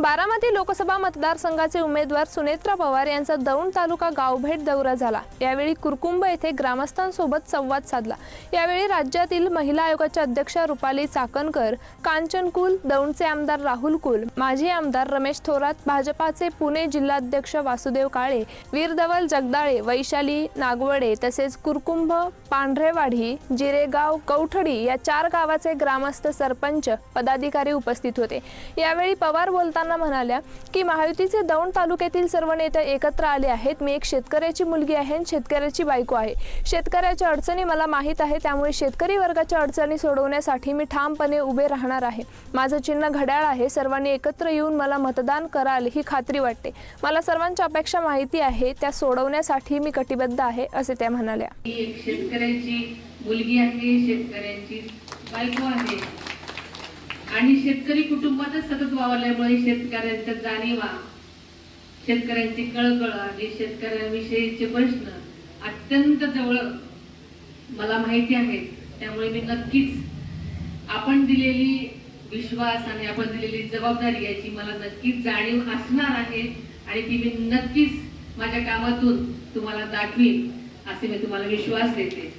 बारामती लोकसभा मतदारसंघाचे उमेदवार सुनेत्रा पवार यांचा दौंड तालुका गावभेट दौरा झाला. यावेळी कुरकुंब येथे ग्रामस्थांसोबत संवाद साधला. यावेळी राज्यातील महिला आयोगाच्या अध्यक्षा रुपाली चाकणकर कांचन कुल दौंडचे आमदार राहुल कुल माजी आमदार रमेश थोरात भाजपाचे पुणे जिल्हाध्यक्ष वासुदेव काळे वीरधवल जगदाळे वैशाली नागवडे तसेच कुरकुंभ पांढरेवाडी जिरेगाव कौठडी या चार गावाचे ग्रामस्थ सरपंच पदाधिकारी उपस्थित होते. यावेळी पवार बोलताना म्हणाल्या की महायुतीचे दौंड तालुक्यातील सर्व नेते एकत्र आले आहेत. मी एक शेतकऱ्याची मुलगी आहे आणि शेतकऱ्याची बायको आहे. शेतकऱ्याच्या अडचणी मला माहीत आहे त्यामुळे शेतकरी वर्गाच्या अडचणी सोडवण्यासाठी मी ठामपणे उभे राहणार आहे. माझं चिन्ह घड्याळ आहे. सर्वांनी एकत्र येऊन मला मतदान कराल ही खात्री वाटते. मला सर्वांच्या अपेक्षा माहिती आहे त्या सोडवण्यासाठी मी कटिबद्ध आहे असे त्या म्हणाल्या. शेतकऱ्यांची मुलगी आहे शेतकऱ्यांची बायको आहे. आणि शेतकरी कुटुंबातच सतत वावरल्यामुळे शेतकऱ्यांच्या जाणीवा शेतकऱ्यांची कळकळ आणि शेतकऱ्यांविषयीचे प्रश्न अत्यंत जवळ मला माहिती आहेत. त्यामुळे मी नक्कीच आपण दिलेली विश्वास आणि आपण दिलेली जबाबदारी याची मला नक्कीच जाणीव असणार आहे आणि ती मी नक्कीच माझ्या कामातून तुम्हाला दाखवीन असे मी तुम्हाला विश्वास देते.